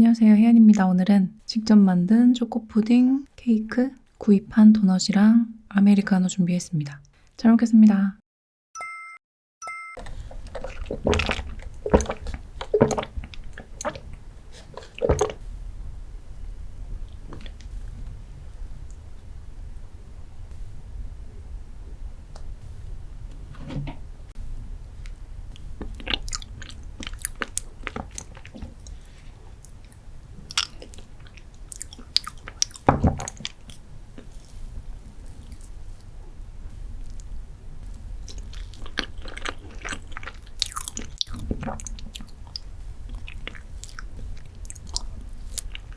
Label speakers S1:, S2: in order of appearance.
S1: 안녕하세요. 혜연입니다. 오늘은 직접 만든 초코 푸딩, 케이크, 구입한 도넛이랑 아메리카노 준비했습니다. 잘 먹겠습니다.